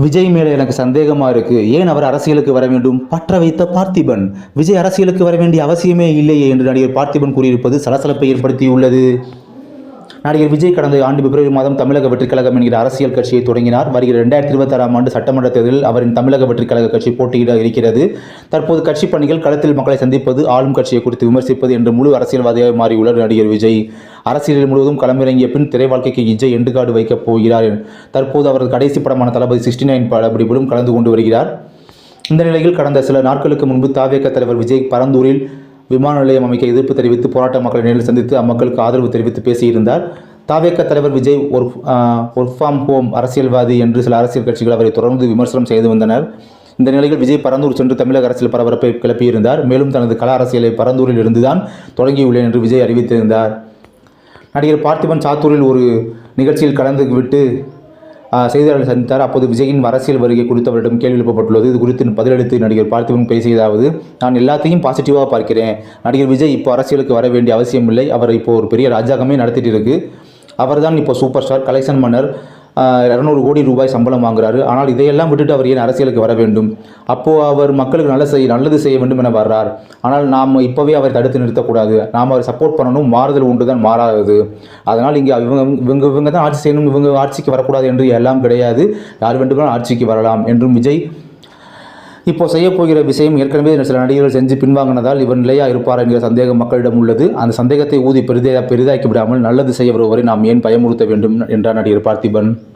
விஜய் மேலே எனக்கு சந்தேகமாக இருக்குது ஏன் அவர் அரசியலுக்கு வர வேண்டும்? பற்ற வைத்த பார்த்திபன். விஜய் அரசியலுக்கு வர வேண்டிய அவசியமே இல்லையே என்று நடிகர் பார்த்திபன் கூறியிருப்பது சலசலப்பை ஏற்படுத்தியுள்ளது. நடிகர் விஜய் கடந்த ஆண்டு பிப்ரவரி மாதம் தமிழக வெற்றிக்கழகம் என்கிற அரசியல் கட்சியை தொடங்கினார். வருகிற இரண்டாயிரத்தி இருபத்தாறாம் ஆண்டு சட்டமன்ற தேர்தலில் அவரின் தமிழக வெற்றிக்கழக கட்சி போட்டியிட இருக்கிறது. தற்போது கட்சி பணிகள் களத்தில் மக்களை சந்திப்பது ஆளும் கட்சியை குறித்து விமர்சிப்பது என்று முழு அரசியல்வாதியாக மாறியுள்ளார் நடிகர் விஜய். அரசியலில் முழுவதும் களமிறங்கிய பின் திரை வாழ்க்கைக்கு விஜய் எண்டுகாடு வைக்கப் போகிறார் தற்போது அவரது கடைசி படமான தளபதி சிக்ஸ்டி நைன் படப்பிடிப்பிலும் கலந்து கொண்டு வருகிறார். இந்த நிலையில் கடந்த சில நாட்களுக்கு முன்பு தாவேக தலைவர் விஜய் பரந்தூரில் விமான நிலையம் அமைக்க எதிர்ப்பு தெரிவித்து போராட்ட மக்களை நேரில் சந்தித்து அம்மக்களுக்கு ஆதரவு தெரிவித்து பேசியிருந்தார். தாவேக தலைவர் விஜய் ஒரு ஒர்க் ஃபார்ம் ஹோம் அரசியல்வாதி என்று சில அரசியல் கட்சிகள் அவரை தொடர்ந்து விமர்சனம் செய்து வந்தனர். இந்த நிலையில் விஜய் பரந்தூர் சென்று தமிழக அரசியல் பரபரப்பை கிளப்பியிருந்தார். மேலும் தனது கல அரசியலை பரந்தூரில் இருந்துதான் தொடங்கியுள்ளேன் என்று விஜய் அறிவித்திருந்தார். நடிகர் பார்த்திபன் சாத்தூரில் ஒரு நிகழ்ச்சியில் கலந்துவிட்டு விட்டு செய்தியாளர்களை சந்தித்தார். அப்போது விஜயின் அரசியல் வருகை குறித்து அவரிடம் கேள்வி எழுப்பப்பட்டுள்ளது. இது குறித்து பதிலளித்து நடிகர் பார்த்திபன் பேசியதாவது நான் எல்லாத்தையும் பாசிட்டிவாக பார்க்கிறேன். நடிகர் விஜய் இப்போ அரசியலுக்கு வர வேண்டிய அவசியம் இல்லை அவர் இப்போ ஒரு பெரிய ராஜாங்கமே நடத்திட்டு இருக்கு. அவர்தான் இப்போ சூப்பர் ஸ்டார் கலெக்ஷன் மன்னர். இரநூறு கோடி ரூபாய் சம்பளம் வாங்குறாரு. ஆனால் இதையெல்லாம் விட்டுட்டு அவர் ஏன் அரசியலுக்கு வர வேண்டும்? அப்போது அவர் மக்களுக்கு நல்ல செய் நல்லது செய்ய வேண்டும் என வர்றார். ஆனால் நாம் இப்போவே அவரை தடுத்து நிறுத்தக்கூடாது. நாம் அவர் சப்போர்ட் பண்ணணும். மாறுதல் உண்டு தான் மாறாதது. அதனால் இங்கே இவங்க இவங்க இவங்க தான் ஆட்சி செய்யணும். இவங்க ஆட்சிக்கு வரக்கூடாது என்று எல்லாம் கிடையாது. யார் வேண்டுமானால் ஆட்சிக்கு வரலாம் என்றும் விஜய் இப்போ செய்யப்போகிற விஷயம் ஏற்கனவே சில நடிகர்கள் செஞ்சு பின்வாங்கினதால் இவர் நிலையாக இருப்பார் என்கிற சந்தேகம் மக்களிடம் உள்ளது. அந்த சந்தேகத்தை ஊதி பெரிதாக பெரிதாக்கி விடாமல் நல்லது செய்ய வருவரை நாம் ஏன் பயமுறுத்த வேண்டும்? என்றார் நடிகர் பார்த்திபன்.